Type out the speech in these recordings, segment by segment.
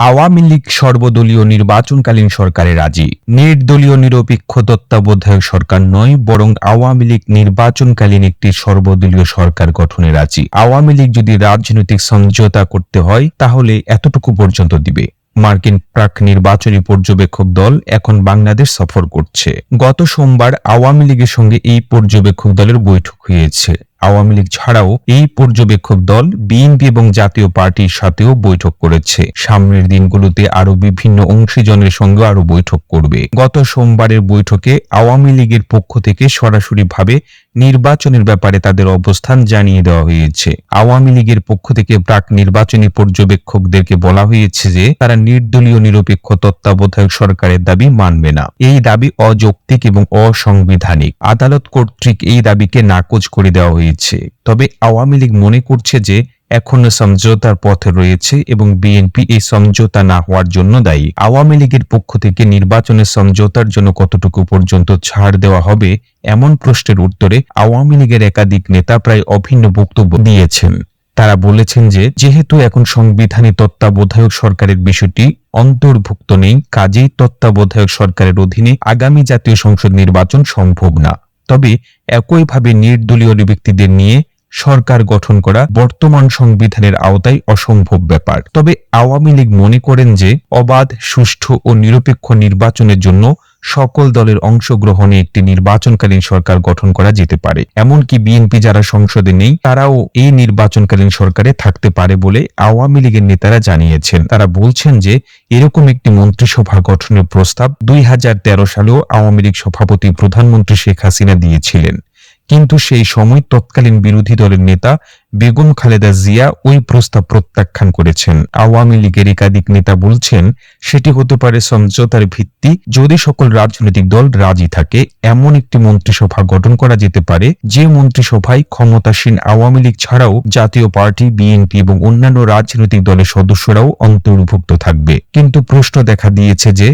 আওয়ামী লীগ সর্বদলীয় নির্বাচনকালীন সরকারে রাজি। নির্দলীয় নিরপেক্ষ তত্ত্বাবধায়ক সরকার নয়, বরং আওয়ামী লীগ নির্বাচনকালীন একটি সর্বদলীয় সরকার গঠনে রাজি। আওয়ামী লীগ যদি রাজনৈতিক সমঝোতা করতে হয়, তাহলে এতটুকু পর্যন্ত দিবে। মার্কিন প্রাক নির্বাচনী পর্যবেক্ষক দল এখন বাংলাদেশ সফর করছে। গত সোমবার আওয়ামী লীগের সঙ্গে এই পর্যবেক্ষক দলের বৈঠক হয়েছে। আওয়ামী লীগ ছাড়াও এই পর্যবেক্ষক দল, বিএনপি এবং জাতীয় পার্টির সাথেও বৈঠক করেছে। সামনের দিনগুলোতে আরও বিভিন্ন অংশীজনের সঙ্গে আরও বৈঠক করবে। গত সোমবারের বৈঠকে আওয়ামী লীগের পক্ষ থেকে সরাসরিভাবে নির্বাচনের ব্যাপারে তাদের অবস্থান জানিয়ে দেওয়া হয়েছে। আওয়ামী লীগের পক্ষ থেকে প্রাক নির্বাচনী পর্যবেক্ষকদেরকে বলা হয়েছে যে, তারা নির্দলীয় নিরপেক্ষ তত্ত্বাবধায়ক সরকারের দাবি মানবে না। এই দাবি অযৌক্তিক এবং অসাংবিধানিক। আদালত কর্তৃক এই দাবিকে নাকচ করে দেওয়া হয়েছে। তবে আওয়ামী লীগ মনে করছে যে এখনও সমঝোতার পথে রয়েছে এবং বিএনপি এই সমঝোতা না হওয়ার জন্য দায়ী। আওয়ামী লীগের পক্ষ থেকে নির্বাচনের সমঝোতার জন্য কতটুকু পর্যন্ত ছাড় দেওয়া হবে এমন প্রশ্নের উত্তরে আওয়ামী লীগের একাধিক নেতা প্রায় অভিন্ন বক্তব্য দিয়েছেন। তারা বলেছেন যে, যেহেতু এখন সংবিধানে তত্ত্বাবধায়ক সরকারের বিষয়টি অন্তর্ভুক্ত নেই, কাজেই তত্ত্বাবধায়ক সরকারের অধীনে আগামী জাতীয় সংসদ নির্বাচন সম্ভব না। তবে একইভাবে নির্দলীয় ব্যক্তিদের নিয়ে সরকার গঠন করা বর্তমান সংবিধানের আওতায় অসম্ভব ব্যাপার। তবে আওয়ামী লীগ মনে করেন যে অবাধ, সুষ্ঠু ও নিরপেক্ষ নির্বাচনের জন্য সকল দলের অংশগ্রহণে একটি নির্বাচনকালীন সরকার গঠন করা যেতে পারে। এমনকি বিএনপি যারা সংসদে নেই, তারাও এই নির্বাচনকালীন সরকারে থাকতে পারে বলে আওয়ামী লীগের নেতারা জানিয়েছেন। তারা বলছেন যে, এরকম একটি মন্ত্রিসভা গঠনের প্রস্তাব দুই হাজার তেরো সালেও আওয়ামী লীগ সভাপতি প্রধানমন্ত্রী শেখ হাসিনা দিয়েছিলেন। কিন্তু সেই সময় তৎকালীন বিরোধী দলের নেতা বেগম খালেদা জিয়া ওই প্রস্তাব প্রত্যাখ্যান করেছেন। আওয়ামী লীগের একাধিক নেতা বলছেন, সেটি হতে পারে সমঝোতার ভিত্তি। যদি সকল রাজনৈতিক দল রাজি থাকে, এমন একটি মন্ত্রিসভা গঠন করা যেতে পারে, যে মন্ত্রিসভায় ক্ষমতাসীন আওয়ামী লীগ ছাড়াও জাতীয় পার্টি, বিএনপি এবং অন্যান্য রাজনৈতিক দলের সদস্যরাও অন্তর্ভুক্ত থাকবে। কিন্তু প্রশ্ন দেখা দিয়েছে যে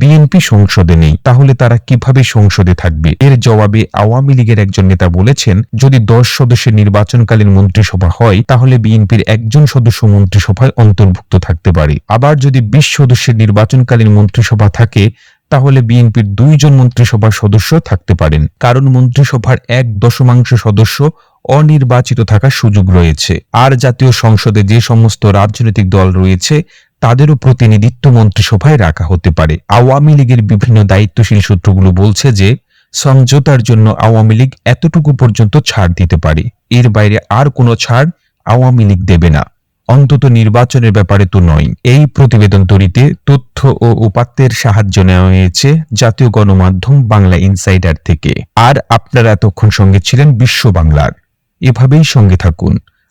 বিএনপি সংসদে নেই, তাহলে তারা কীভাবে সংসদে থাকবে? এর জবাবে আওয়ামী লীগের একজন নেতা বলেছেন, যদি দশ সদস্যের নির্বাচনকালীন মন্ত্রিসভা হয়, তাহলে বিএনপির একজন সদস্য মন্ত্রিসভায় অন্তর্ভুক্ত থাকতে পারে। আবার যদি বিশ সদস্যের নির্বাচনকালীন মন্ত্রিসভা থাকে, তাহলে বিএনপির দুইজন মন্ত্রিসভার সদস্য থাকতে পারেন। কারণ মন্ত্রিসভার এক দশমাংশ সদস্য অনির্বাচিত থাকার সুযোগ রয়েছে। আর জাতীয় সংসদে যে সমস্ত রাজনৈতিক দল রয়েছে তাদেরও প্রতিনিধিত্ব মন্ত্রিসভায় রাখা হতে পারে। আওয়ামী লীগের বিভিন্ন দায়িত্বশীল সূত্রগুলো বলছে যে, সমঝোতার জন্য আওয়ামী লীগ এতটুকু পর্যন্ত ছাড় দিতে পারে। এর বাইরে আর কোনো ছাড় আওয়ামী লীগ দেবে না। অন্তত নির্বাচনের ব্যাপারে তো নয়। এই প্রতিবেদন তৈরিতে তথ্য ও উপাত্তের সাহায্য নেওয়া হয়েছে জাতীয় গণমাধ্যম বাংলা ইনসাইডার থেকে। আর আপনারা এতক্ষণ সঙ্গে ছিলেন বিশ্ব বাংলার। এভাবেই সঙ্গে থাকুন।